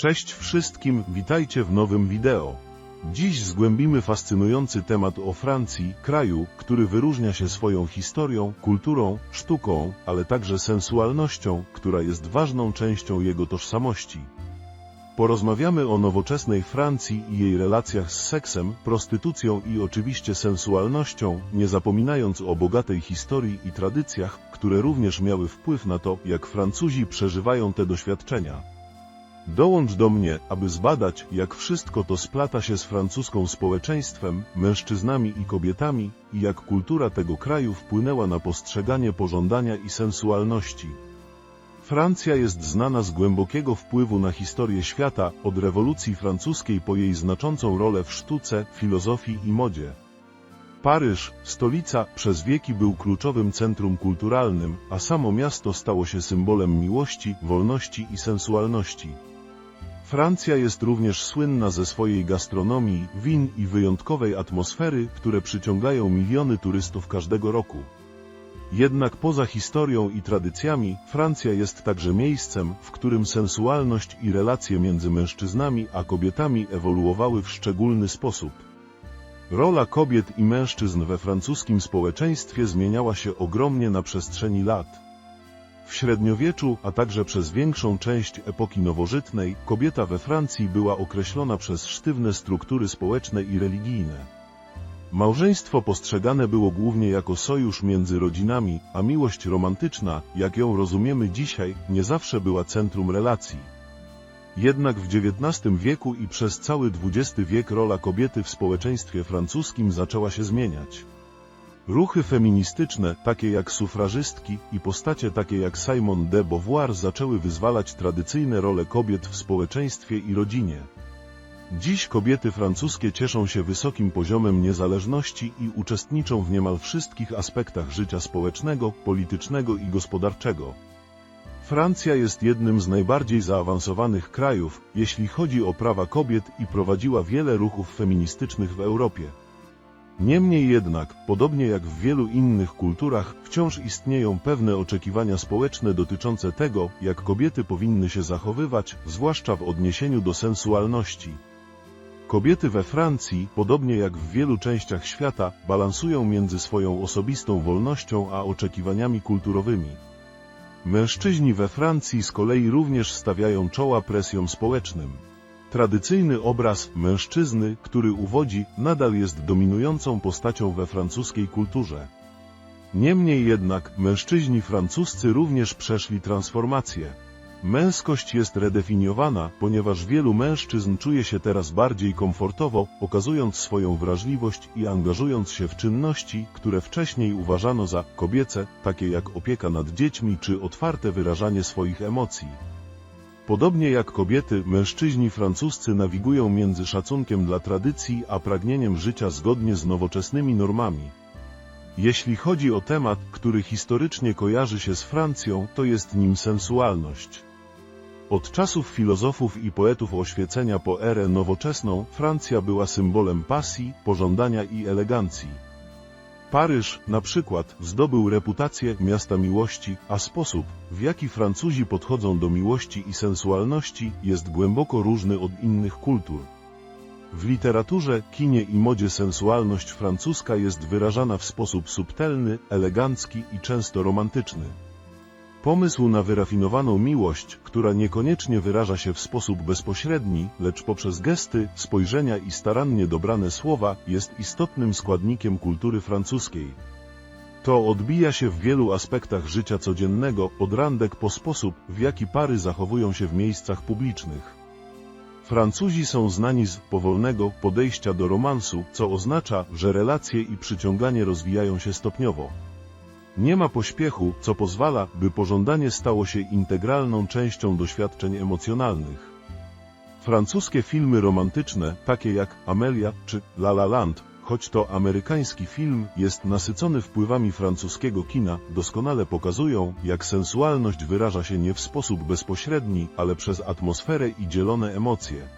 Cześć wszystkim, witajcie w nowym wideo. Dziś zgłębimy fascynujący temat o Francji, kraju, który wyróżnia się swoją historią, kulturą, sztuką, ale także sensualnością, która jest ważną częścią jego tożsamości. Porozmawiamy o nowoczesnej Francji i jej relacjach z seksem, prostytucją i oczywiście sensualnością, nie zapominając o bogatej historii i tradycjach, które również miały wpływ na to, jak Francuzi przeżywają te doświadczenia. Dołącz do mnie, aby zbadać, jak wszystko to splata się z francuską społeczeństwem, mężczyznami i kobietami, i jak kultura tego kraju wpłynęła na postrzeganie pożądania i sensualności. Francja jest znana z głębokiego wpływu na historię świata, od rewolucji francuskiej po jej znaczącą rolę w sztuce, filozofii i modzie. Paryż, stolica, przez wieki był kluczowym centrum kulturalnym, a samo miasto stało się symbolem miłości, wolności i sensualności. Francja jest również słynna ze swojej gastronomii, win i wyjątkowej atmosfery, które przyciągają miliony turystów każdego roku. Jednak poza historią i tradycjami, Francja jest także miejscem, w którym sensualność i relacje między mężczyznami a kobietami ewoluowały w szczególny sposób. Rola kobiet i mężczyzn we francuskim społeczeństwie zmieniała się ogromnie na przestrzeni lat. W średniowieczu, a także przez większą część epoki nowożytnej, kobieta we Francji była określona przez sztywne struktury społeczne i religijne. Małżeństwo postrzegane było głównie jako sojusz między rodzinami, a miłość romantyczna, jak ją rozumiemy dzisiaj, nie zawsze była centrum relacji. Jednak w XIX wieku i przez cały XX wiek rola kobiety w społeczeństwie francuskim zaczęła się zmieniać. Ruchy feministyczne, takie jak sufrażystki i postacie takie jak Simone de Beauvoir zaczęły wyzwalać tradycyjne role kobiet w społeczeństwie i rodzinie. Dziś kobiety francuskie cieszą się wysokim poziomem niezależności i uczestniczą w niemal wszystkich aspektach życia społecznego, politycznego i gospodarczego. Francja jest jednym z najbardziej zaawansowanych krajów, jeśli chodzi o prawa kobiet i prowadziła wiele ruchów feministycznych w Europie. Niemniej jednak, podobnie jak w wielu innych kulturach, wciąż istnieją pewne oczekiwania społeczne dotyczące tego, jak kobiety powinny się zachowywać, zwłaszcza w odniesieniu do sensualności. Kobiety we Francji, podobnie jak w wielu częściach świata, balansują między swoją osobistą wolnością a oczekiwaniami kulturowymi. Mężczyźni we Francji z kolei również stawiają czoła presjom społecznym. Tradycyjny obraz mężczyzny, który uwodzi, nadal jest dominującą postacią we francuskiej kulturze. Niemniej jednak mężczyźni francuscy również przeszli transformację. Męskość jest redefiniowana, ponieważ wielu mężczyzn czuje się teraz bardziej komfortowo, okazując swoją wrażliwość i angażując się w czynności, które wcześniej uważano za kobiece, takie jak opieka nad dziećmi czy otwarte wyrażanie swoich emocji. Podobnie jak kobiety, mężczyźni francuscy nawigują między szacunkiem dla tradycji a pragnieniem życia zgodnie z nowoczesnymi normami. Jeśli chodzi o temat, który historycznie kojarzy się z Francją, to jest nim sensualność. Od czasów filozofów i poetów oświecenia po erę nowoczesną, Francja była symbolem pasji, pożądania i elegancji. Paryż, na przykład, zdobył reputację miasta miłości, a sposób, w jaki Francuzi podchodzą do miłości i sensualności, jest głęboko różny od innych kultur. W literaturze, kinie i modzie sensualność francuska jest wyrażana w sposób subtelny, elegancki i często romantyczny. Pomysł na wyrafinowaną miłość, która niekoniecznie wyraża się w sposób bezpośredni, lecz poprzez gesty, spojrzenia i starannie dobrane słowa, jest istotnym składnikiem kultury francuskiej. To odbija się w wielu aspektach życia codziennego, od randek po sposób, w jaki pary zachowują się w miejscach publicznych. Francuzi są znani z powolnego podejścia do romansu, co oznacza, że relacje i przyciąganie rozwijają się stopniowo. Nie ma pośpiechu, co pozwala, by pożądanie stało się integralną częścią doświadczeń emocjonalnych. Francuskie filmy romantyczne, takie jak Amelia czy La La Land, choć to amerykański film, jest nasycony wpływami francuskiego kina, doskonale pokazują, jak sensualność wyraża się nie w sposób bezpośredni, ale przez atmosferę i dzielone emocje.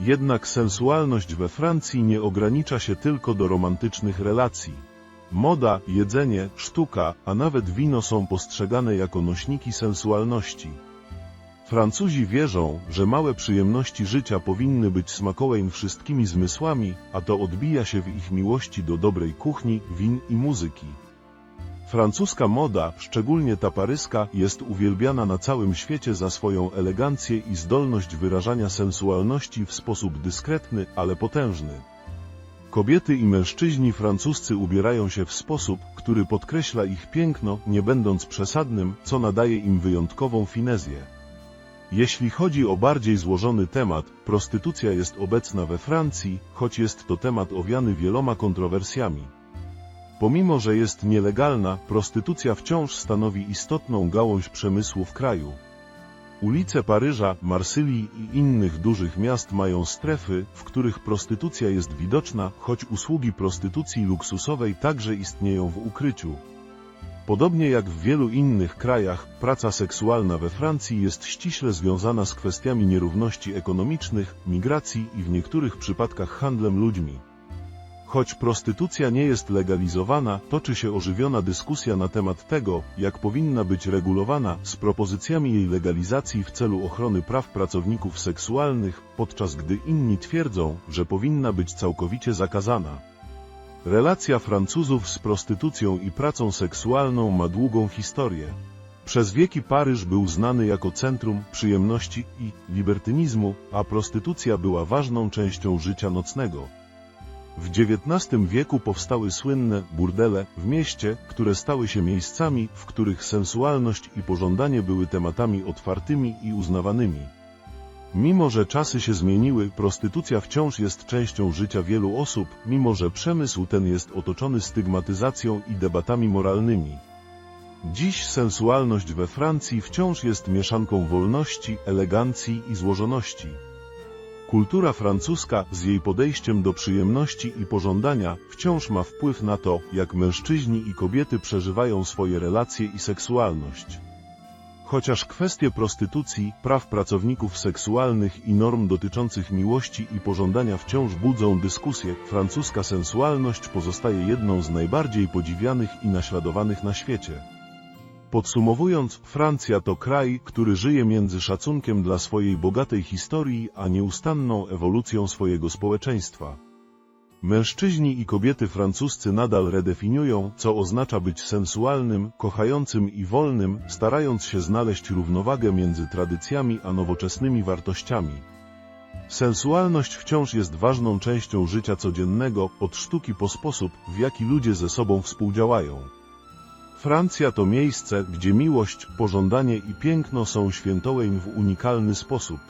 Jednak sensualność we Francji nie ogranicza się tylko do romantycznych relacji. Moda, jedzenie, sztuka, a nawet wino są postrzegane jako nośniki sensualności. Francuzi wierzą, że małe przyjemności życia powinny być smakołeń wszystkimi zmysłami, a to odbija się w ich miłości do dobrej kuchni, win i muzyki. Francuska moda, szczególnie ta paryska, jest uwielbiana na całym świecie za swoją elegancję i zdolność wyrażania sensualności w sposób dyskretny, ale potężny. Kobiety i mężczyźni francuscy ubierają się w sposób, który podkreśla ich piękno, nie będąc przesadnym, co nadaje im wyjątkową finezję. Jeśli chodzi o bardziej złożony temat, prostytucja jest obecna we Francji, choć jest to temat owiany wieloma kontrowersjami. Pomimo, że jest nielegalna, prostytucja wciąż stanowi istotną gałąź przemysłu w kraju. Ulice Paryża, Marsylii i innych dużych miast mają strefy, w których prostytucja jest widoczna, choć usługi prostytucji luksusowej także istnieją w ukryciu. Podobnie jak w wielu innych krajach, praca seksualna we Francji jest ściśle związana z kwestiami nierówności ekonomicznych, migracji i w niektórych przypadkach handlem ludźmi. Choć prostytucja nie jest legalizowana, toczy się ożywiona dyskusja na temat tego, jak powinna być regulowana, z propozycjami jej legalizacji w celu ochrony praw pracowników seksualnych, podczas gdy inni twierdzą, że powinna być całkowicie zakazana. Relacja Francuzów z prostytucją i pracą seksualną ma długą historię. Przez wieki Paryż był znany jako centrum przyjemności i libertynizmu, a prostytucja była ważną częścią życia nocnego. W XIX wieku powstały słynne burdele w mieście, które stały się miejscami, w których sensualność i pożądanie były tematami otwartymi i uznawanymi. Mimo, że czasy się zmieniły, prostytucja wciąż jest częścią życia wielu osób, mimo że przemysł ten jest otoczony stygmatyzacją i debatami moralnymi. Dziś sensualność we Francji wciąż jest mieszanką wolności, elegancji i złożoności. Kultura francuska z jej podejściem do przyjemności i pożądania wciąż ma wpływ na to, jak mężczyźni i kobiety przeżywają swoje relacje i seksualność. Chociaż kwestie prostytucji, praw pracowników seksualnych i norm dotyczących miłości i pożądania wciąż budzą dyskusję, francuska sensualność pozostaje jedną z najbardziej podziwianych i naśladowanych na świecie. Podsumowując, Francja to kraj, który żyje między szacunkiem dla swojej bogatej historii, a nieustanną ewolucją swojego społeczeństwa. Mężczyźni i kobiety francuscy nadal redefiniują, co oznacza być sensualnym, kochającym i wolnym, starając się znaleźć równowagę między tradycjami a nowoczesnymi wartościami. Sensualność wciąż jest ważną częścią życia codziennego, od sztuki po sposób, w jaki ludzie ze sobą współdziałają. Francja to miejsce, gdzie miłość, pożądanie i piękno są świętołeń w unikalny sposób.